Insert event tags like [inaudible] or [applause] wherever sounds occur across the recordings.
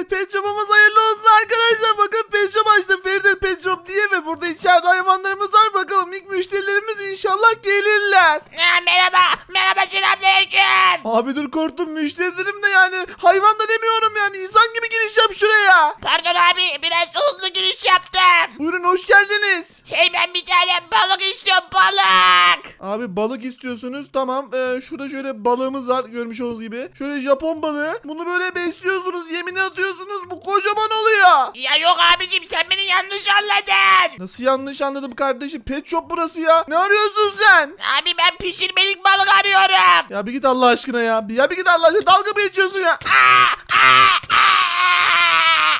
Evet pet shop'umuz hayırlı olsun arkadaşlar. Bakın pet shop açtım Feride Pet Shop diye ve burada içeride hayvanlarımız var. Bakalım ilk müşterilerimiz inşallah gelirler. Ha, merhaba. Merhaba selamünaleyküm. Abi dur korktum müşterilerim de yani hayvan da demiyorum yani insan gibi giriş yap şuraya. Pardon abi biraz hızlı giriş yaptım. Buyurun hoş geldiniz. Şey ben bir tane balık istiyorum balık. Abi balık istiyorsunuz tamam ee, şurada şöyle balığımız var görmüş olduğunuz gibi. Şöyle Japon balığı bunu böyle besliyorsunuz yemini atıyorsunuz bu kocaman oluyor. Ya yok abicim sen beni yanlış anladın. Nasıl yanlış anladım kardeşim pet shop burası ya. Ne arıyorsun sen? Abi ben pişirmelik balık arıyorum. Ya bir git Allah aşkına ya. Ya bir git Allah aşkına dalga mı geçiyorsun ya? Aa, aa, aa.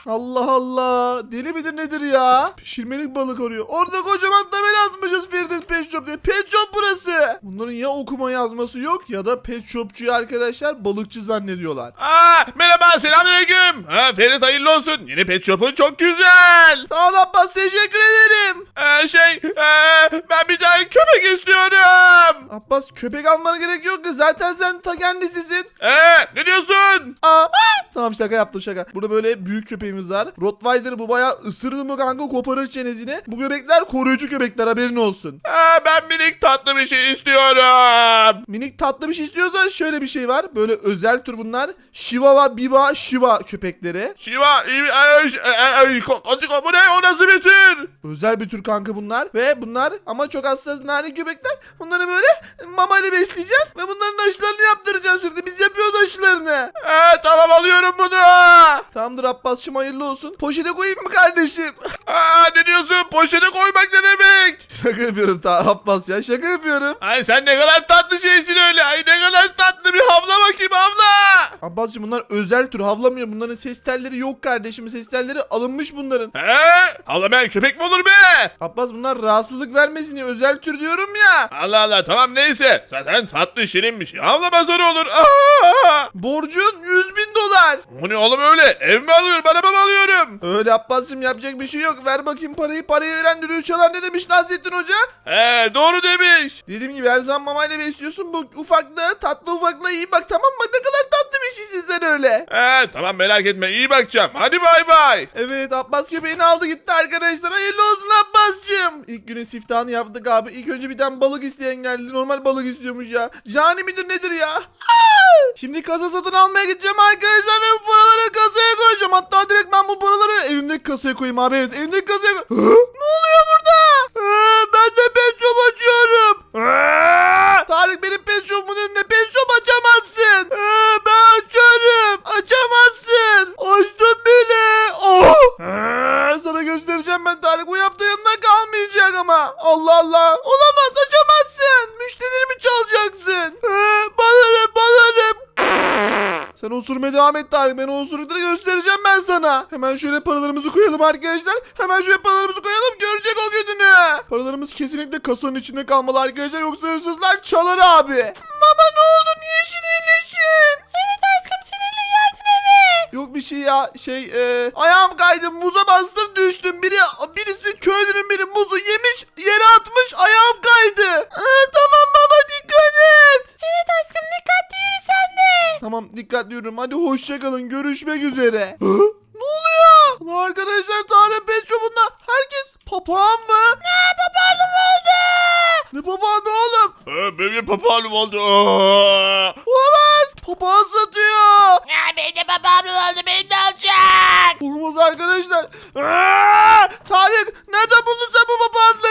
Allah Allah. Deli midir nedir ya? Pişirmelik balık arıyor. Orada kocaman tabela yazmışız Feride Pet Shop diye. Pet Shop burası. Bunların ya okuma yazması yok ya da pet shopçuyu arkadaşlar balıkçı zannediyorlar. Aa, merhaba selamünaleyküm. Ha, Ferit hayırlı olsun. Yeni pet shop'un çok güzel. Sağ ol Abbas teşekkür ederim. Ee, şey ee, ben bir tane köpek istiyorum. Abbas köpek almana gerek yok ki zaten sen ta kendisisin. Ee, ne diyorsun? Aa, tamam şaka yaptım şaka. Burada böyle büyük köpeğimiz var. Rottweiler bu bayağı ısırır mı kanka koparır çenesini. Bu köpekler koruyucu köpekler haberin olsun. Ee, ben minik tatlı bir şey istiyorum. Minik tatlı bir şey istiyorsan şöyle bir şey var. Böyle özel tür bunlar. Chihuahua, Biba, Shiba köpekleri. Şiva, ko- bu ne? O nasıl bir tür? Özel bir tür kanka bunlar. Ve bunlar ama çok hassas narin köpekler. Bunları böyle mamayla besleyeceksin. Ve bunların aşılarını yaptıracaksın sürekli. Biz yapıyoruz aşılarını. Ee, tamam alıyorum bunu. Tamamdır Abbas'cığım hayırlı olsun. Poşete koyayım mı kardeşim? [laughs] Aa, ne diyorsun? Poşete koymak ne demek? [laughs] şaka yapıyorum ta Abbas ya şaka yapıyorum. Ay sen ne kadar tatlı şeysin öyle. Ay ne kadar tatlı bir havla bakayım havla. Abbas'cığım bunlar özel tür havlamıyor. Bunların ses telleri yok kardeşim. Ses telleri alınmış bunların. He? Havla ben köpek mi olur be? Abbas bunlar rahatsızlık vermesin diye özel tür diyorum ya. Allah Allah tamam neyse. Zaten tatlı şirin bir şey. Havlama zor olur. Aa! Borcun 100 bin dolar. Bu ne oğlum öyle? Ev mi alıyorum? Araba mı alıyorum? Öyle Abbas'cığım yapacak bir şey yok. Ver bakayım parayı. Parayı veren düdüğü çalar ne demiş Nasrettin Hoca? He doğru demiş. Dediğim gibi her zaman mamayla besliyorsun. Bu ufaklığı tatlı ufaklığı iyi bak tamam mı? Ne kadar tatlı bir şeysin sen öyle. He tamam merak etme iyi bakacağım. Hadi bay bay. Evet Abbas köpeğini aldı gitti arkadaşlar. Hayırlı olsun Abbas'cığım. İlk günün siftahını yaptık abi. İlk önce bir tane balık isteyen geldi. Normal balık istiyormuş ya. Cani midir nedir ya? Şimdi kasa satın almaya gideceğim arkadaşlar ve bu paraları kasaya koyacağım. Hatta direkt ben bu paraları evimdeki kasaya koyayım abi. Evet evimdeki kasaya koy- Hı? Ne oluyor burada? Ee, ben de pet shop açıyorum. Tarık benim pet shop'umun osurmaya devam et Tarık. Ben o osurukları göstereceğim ben sana. Hemen şöyle paralarımızı koyalım arkadaşlar. Hemen şöyle paralarımızı koyalım. Görecek o gününü. Paralarımız kesinlikle kasanın içinde kalmalı arkadaşlar. Yoksa hırsızlar çalar abi. Mama ne oldu? Niye sinirlisin? Evet aşkım sinirli geldin eve. Yok bir şey ya. Şey e, ayağım kaydı. Muza bastır düştüm. Biri birisi köylünün biri muzu yemiş dikkatli. Hadi hoşçakalın. Görüşmek üzere. Hı? Ne oluyor? Lan Arkadaşlar Tarık Pet Shop'unda herkes papağan mı? Ne papağanım oldu? Ne papağanı oğlum? He, benim papağanım oldu. Olamaz. Papağan satıyor. Ya benim de babam oldu benim de olacak. Olmaz arkadaşlar. Aa! Tarık nereden buldun sen bu papağanları?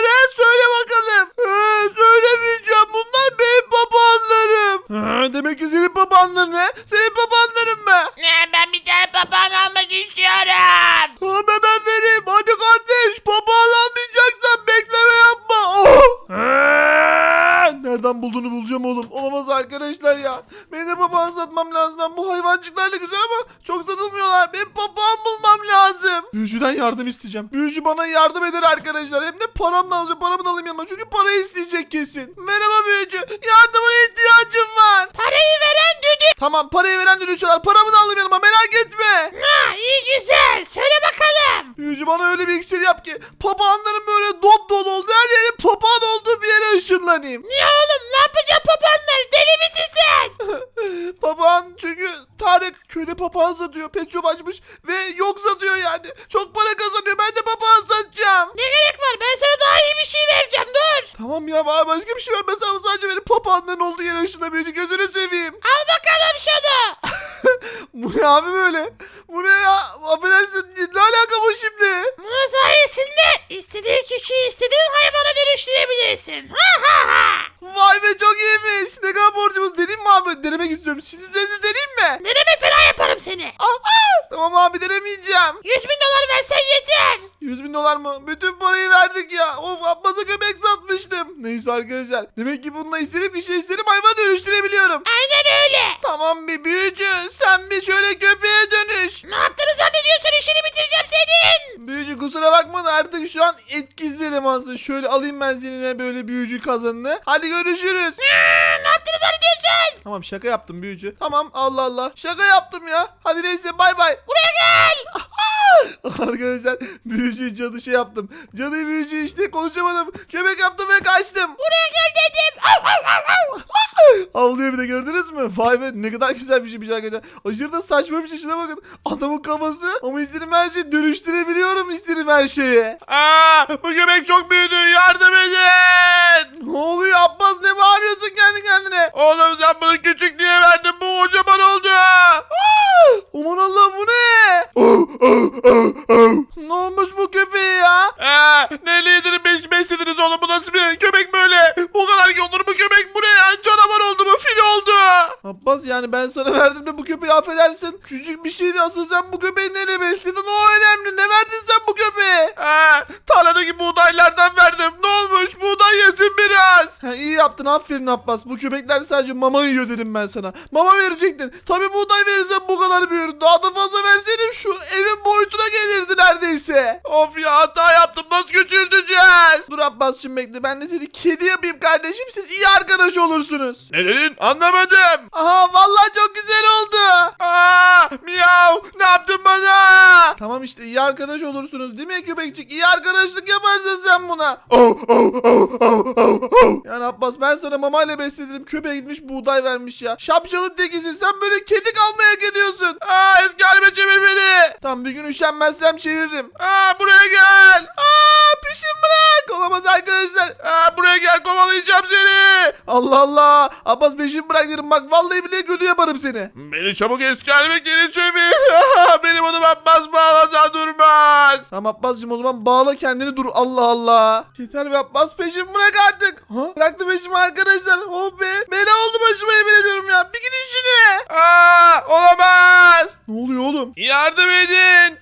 Papağan satmam lazım. Lan Bu hayvancıklar da güzel ama çok satılmıyorlar. Benim papağan bulmam lazım. Büyücüden yardım isteyeceğim. Büyücü bana yardım eder arkadaşlar. Hem de paramla alacağım. Paramı da alayım yanıma. Çünkü parayı isteyecek kesin. Merhaba büyücü. Yardımına ihtiyacım var. Parayı veren düdük. Tamam parayı veren düdüğü çalar. Paramı da alayım yanıma. Merak etme. Ha iyi güzel. Söyle bakalım. Büyücü bana öyle bir iksir yap ki papağanların böyle dop dolu olduğu her yerin papağan olduğu bir yere ışınlanayım. Niye oğlum ne yapacağım papağanları deli misin sen? Papağan satıyor. Pet shop açmış ve yok satıyor yani. Çok para kazanıyor. Ben de papağan satacağım. Ne gerek var? Ben sana daha iyi bir şey vereceğim. Dur. Tamam ya bana başka bir şey vermesen ama sadece benim papağanların olduğu yere ışınla büyücü gözünü seveyim. [laughs] Al bakalım şunu. Bu ne abi böyle? Bu ne ya? Affedersin ne alaka bu şimdi? Bunun sayesinde istediğin kişiyi istediğin hayvana dönüştürebilirsin. Ha ha ha. Vay be çok iyiymiş. Ne kadar borcumuz deneyim mi abi? Denemek istiyorum. Şimdi deneyim mi? Deneme yaparım seni. Tamam abi denemeyeceğim. 100 bin dolar versen yeter. 100 bin dolar mı? Bütün parayı verdik ya. Of Abbas'a köpek satmıştım. Neyse arkadaşlar. Demek ki bununla istediğim bir şey istedim hayvan dönüştürebiliyorum. Aynen öyle. Tamam bir büyücü. Sen bir şöyle köpeğe dönüş. Ne yaptığını zannediyorsun işini bitireceğim senin. Büyücü kusura bakma da artık şu an etkisiz elemansın. Şöyle alayım ben seninle böyle büyücü kazanını. Hadi görüşürüz. Ha, ne yaptığını zannediyorsun? Tamam şaka yaptım büyücü. Tamam Allah Allah. Şaka yaptım ya. Hadi neyse bay bay. Buraya gel. [laughs] Arkadaşlar büyücü cadı şey yaptım. Cadı büyücü işte konuşamadım. Köpek yaptım ve kaçtım. Buraya gel dedim. Av, av, av, av. [laughs] Avlıyor bir de gördünüz mü? Vay be ne kadar güzel bir şeymiş arkadaşlar. Aşırı da saçma bir şey. Şuna bakın. Adamın kafası ama istediğim her şeyi dönüştürebiliyorum istediğim her şeye. Aa, bu köpek çok büyüdü. Yardım edin. Ne oluyor Abbas ne bağırıyorsun kendi kendine? Oğlum sen bunu küçük diye verdin. Bu kocaman oldu. Aman Allah'ım bu ne? ne olmuş bu köpeğe ya? Ee, yedirin beş beslediniz oğlum? Bu nasıl bir köpek böyle? Bu kadar ki olur mu köpek? Bu ne ya? Canavar oldu mu? Fil oldu. Abbas yani ben sana verdim de bu köpeği affedersin. Küçük bir şeydi asıl sen bu köpeği neyle besledin o önemli. Ne verdin sen bu köpeğe? Ee, tarladaki buğdaylardan verdim. Ne olmuş? Buğday yesin biraz. Ha, iyi yaptın aferin Abbas. Bu köpekler sadece mama yiyor dedim ben sana. Mama verecektin. Tabi buğday verirsen bu kadar büyür. Daha da fazla verseydin şu evin boyutuna gelirdi neredeyse. Of ya hata yaptım. Nasıl küçülteceğiz? Dur Abbas'cığım bekle ben de seni kedi yapayım kardeşim siz iyi arkadaş olursunuz. Ne dedin? Anlamadım. Aha vallahi çok güzel oldu. Aa, miyav. Ne yaptın bana? Tamam işte iyi arkadaş olursunuz mi köpekçik? İyi arkadaşlık yaparsın sen buna. Yani Abbas ben sana mamayla besledim. Köpeğe gitmiş buğday vermiş ya. Şapşalı tekisin sen böyle kedi kalmaya gidiyorsun. Aa, eski halime çevir beni. Tam bir gün üşenmezsem çeviririm. Aa, buraya gel. Aa pişin bırak. Olamaz arkadaşlar. Aa, buraya gel kovalayacağım seni. Allah Allah. Abbas peşin bırak derim. Bak vallahi bile kötü yaparım seni. Beni çabuk eski halime geri çevir. [laughs] Benim adım Abbas bağlasa durmaz. Tamam Abbas'cığım o zaman bağla kendini dur. Allah Allah. Yeter be Abbas peşin bırak artık. Ha? Bıraktı peşimi arkadaşlar. Oh be. Bela oldu başıma yemin ediyorum ya. Bir gidin şimdi. Aa, olamaz. Ne oluyor oğlum? Yardım edin.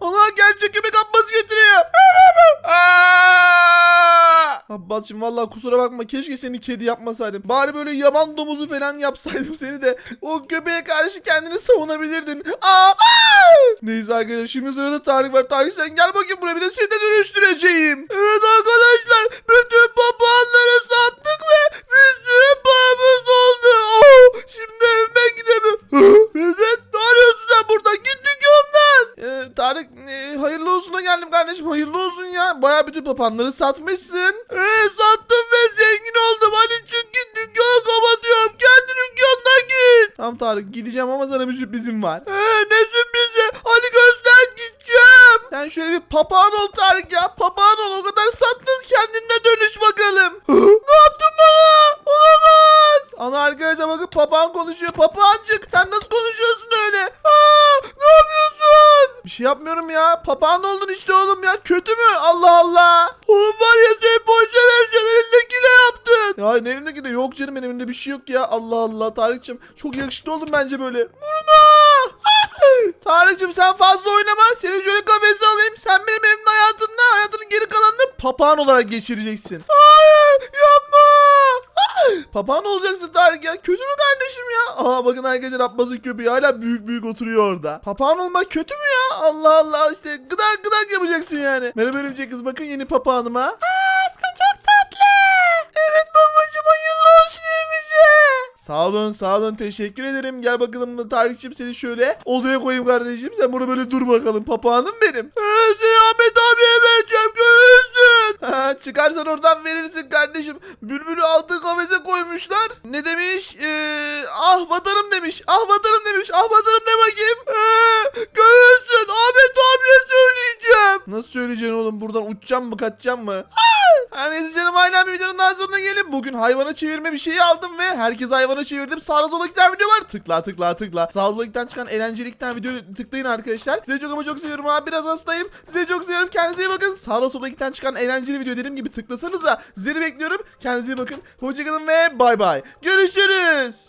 Allah gerçek köpek Abbas getiriyor. Aa! Abbas'cığım vallahi kusura bakma keşke seni kedi yapmasaydım. Bari böyle yaban domuzu falan yapsaydım [laughs] seni de o köpeğe karşı kendini savunabilirdin. Aa! Aa! Neyse arkadaşlar şimdi sırada Tarık var. Tarık sen gel bakayım buraya bir de seni de dönüştüreceğim. Evet arkadaşlar bütün papağanları sattık ve bir sürü paramız oldu. Oh! Şimdi evime gidemiyorum. [gasps] Evet papağanları satmışsın. Ee, sattım ve zengin oldum. Çık git dükkanı kapatıyorum. Kendi dükkanına git. Tamam Tarık gideceğim ama sana bir sürprizim var. Ee, ne sürprizi? Hadi göster gideceğim. Sen şöyle bir papağan ol Tarık ya. Papağan ol o kadar sattın kendine dönüş bakalım. [gasps] ne yaptın bana? Olamaz. Ana arkadaşlar bakın papağan konuşuyor. Papağancık sen nasıl konuşuyorsun yapmıyorum ya. Papağan oldun işte oğlum ya. Kötü mü? Allah Allah. Oğlum var ya seni boşa vereceğim. Elindekiyle yaptın. Ya elimdeki de yok canım elimde bir şey yok ya. Allah Allah Tarık'cığım. Çok yakışıklı oldum bence böyle. Vurma. Tarık'cığım sen fazla oynama. Seni şöyle kafese alayım. Sen benim evimde hayatında hayatının geri kalanını papağan olarak geçireceksin. Hayır yapma. Papağan olacaksın Tarık ya. Kötü mü kardeşim ya? Aha bakın arkadaşlar Abbas'ın köpeği hala büyük büyük oturuyor orada. Papağan olmak kötü mü ya? Allah Allah işte gıdak gıdak yapacaksın yani. Merhaba örümcek kız bakın yeni papağanıma. Aşkım çok tatlı. Evet babacım hayırlı olsun evimize. Sağ olun sağ olun teşekkür ederim. Gel bakalım Tarık'cığım seni şöyle odaya koyayım kardeşim. Sen burada böyle dur bakalım papağanım benim. Ee, seni Ahmet abiye vereceğim. Çıkarsan oradan verirsin kardeşim. Bülbülü aldığı kafese koymuşlar. Ne demiş? Ee, ah vatanım demiş. Ah vatanım demiş. Ah vatanım de bakayım. Ee, görürsün. Ahmet abiye söyleyeceğim. Nasıl söyleyeceksin oğlum? Buradan uçacağım mı kaçacağım mı? Her neyse canım sonuna gelin. Bugün hayvana çevirme bir şeyi aldım ve herkes hayvana çevirdim. Sağda solda iki tane video var. Tıkla tıkla tıkla. Sağda tane çıkan eğlenceli iki tane video tıklayın arkadaşlar. Size çok ama çok seviyorum abi. Biraz hastayım. Size çok seviyorum. Kendinize iyi bakın. Sağda solda iki tane çıkan eğlenceli video dediğim gibi tıklasanıza. Sizleri bekliyorum. Kendinize iyi bakın. Hoşçakalın ve bay bay. Görüşürüz.